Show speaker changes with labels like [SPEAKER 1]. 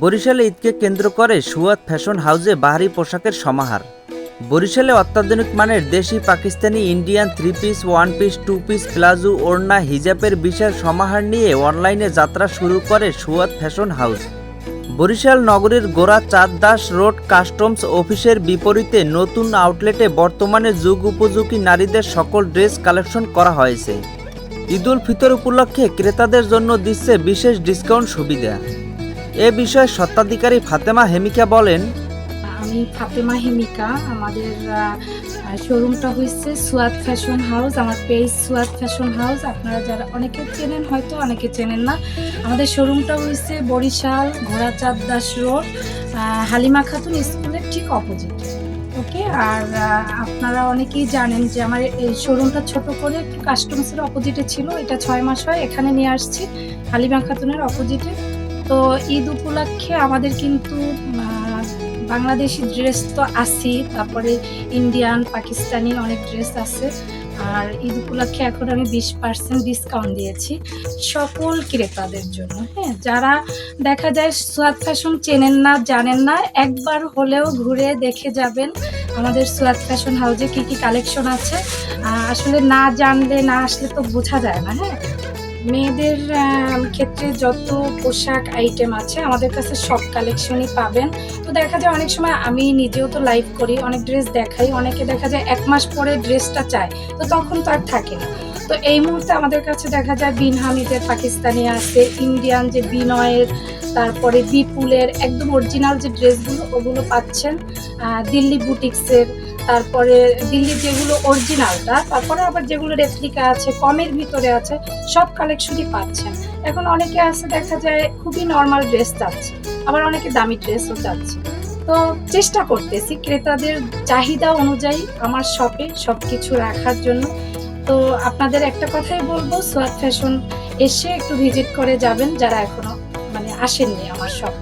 [SPEAKER 1] বরিশালে ঈদকে কেন্দ্র করে সুয়াদ ফ্যাশন হাউসে বাহারি পোশাকের সমাহার। বরিশালে অত্যাধুনিক মানের দেশি, Pakistani, Indian three piece one piece two piece palazzo, ওড়না, হিজাবের বিশাল সমাহার নিয়ে অনলাইনে যাত্রা শুরু করে সুয়াদ ফ্যাশন হাউস বরিশাল নগরীর গোড়া চাঁদ দাস রোড কাস্টমস অফিসের বিপরীতে নতুন আউটলেটে বর্তমানে যুগ উপযোগী নারীদের সকল ড্রেস কালেকশন করা হয়েছে। ঈদুল ফিতর উপলক্ষে ক্রেতাদের জন্য দিচ্ছে বিশেষ ডিসকাউন্ট সুবিধা। এ বিষয়ে স্বত্বাধিকারী ফাতেমা হেমিকা বলেন,
[SPEAKER 2] আমি ফাতেমা হেমিকা। আমাদের শোরুমটা হচ্ছে সুয়াদ ফ্যাশন হাউস। আমার পেজ সুয়াদ ফ্যাশন হাউস। আপনারা যারা অনেকে চেনেন, হয়তো অনেকে চেনেন না। আমাদের শোরুমটা হচ্ছে বরিশাল ঘোড়াচাঁদ দাস রোড হালিমা খাতুন স্কুলের ঠিক অপোজিট। ওকে? আর আপনারা অনেকেই জানেন যে আমার এই শোরুমটা ছোট করে একটু কাস্টমসের অপোজিটে ছিল। এটা ছয় মাস হয়। এখানে নিয়ে আসছি হালিমা খাতুনের অপোজিটে। তো ঈদ উপলক্ষে আমাদের কিন্তু বাংলাদেশি ড্রেস তো আছেই, তারপরে ইন্ডিয়ান পাকিস্তানি অনেক ড্রেস আছে। আর ঈদ উপলক্ষে এখন আমি বিশ পার্সেন্ট ডিসকাউন্ট দিয়েছি সকল ক্রেতাদের জন্য হ্যাঁ? যারা দেখা যায় সোয়াদ ফ্যাশন চেনেন না, জানেন না, একবার হলেও ঘুরে দেখে যাবেন আমাদের সোয়াদ ফ্যাশন হাউসে কী কী কালেকশন আছে। আসলে না জানলে, না আসলে তো বোঝা যায় না হ্যাঁ? মেয়েদের ক্ষেত্রে যত পোশাক আইটেম আছে, আমাদের কাছে সব কালেকশনই পাবেন। তো দেখা যায় অনেক সময় আমি নিজেও তো লাইভ করি, অনেক ড্রেস দেখাই, অনেকে দেখা যায় এক মাস পরে ড্রেসটা চায়, তো তখন তো আর থাকে না। তো এই মুহূর্তে আমাদের কাছে দেখা যায় বিন হামিদের পাকিস্তানি আছে, ইন্ডিয়ান যে বিনয়ের, তারপরে বিপুলের, একদম অরিজিনাল যে ড্রেসগুলো ওগুলো পাচ্ছেন। দিল্লি বুটিক্সের, তারপরে দিল্লির যেগুলো অরিজিনালটা তারপরে আবার যেগুলো রেপ্লিকা আছে, কমের ভিতরে আছে, সব কালেকশনই পাচ্ছেন। এখন অনেকে আছে, দেখা যায়, খুবই নর্মাল ড্রেস চাচ্ছে, আবার অনেকে দামি ড্রেসও চাচ্ছে। তো চেষ্টা করতেছি, ক্রেতাদের চাহিদা অনুযায়ী আমার শপে সব কিছু রাখার জন্য। তো আপনাদের একটা কথাই বলব, সোয়াদ ফ্যাশন এসে একটু ভিজিট করে যাবেন, যারা এখনও মানে আসেননি আমার শপে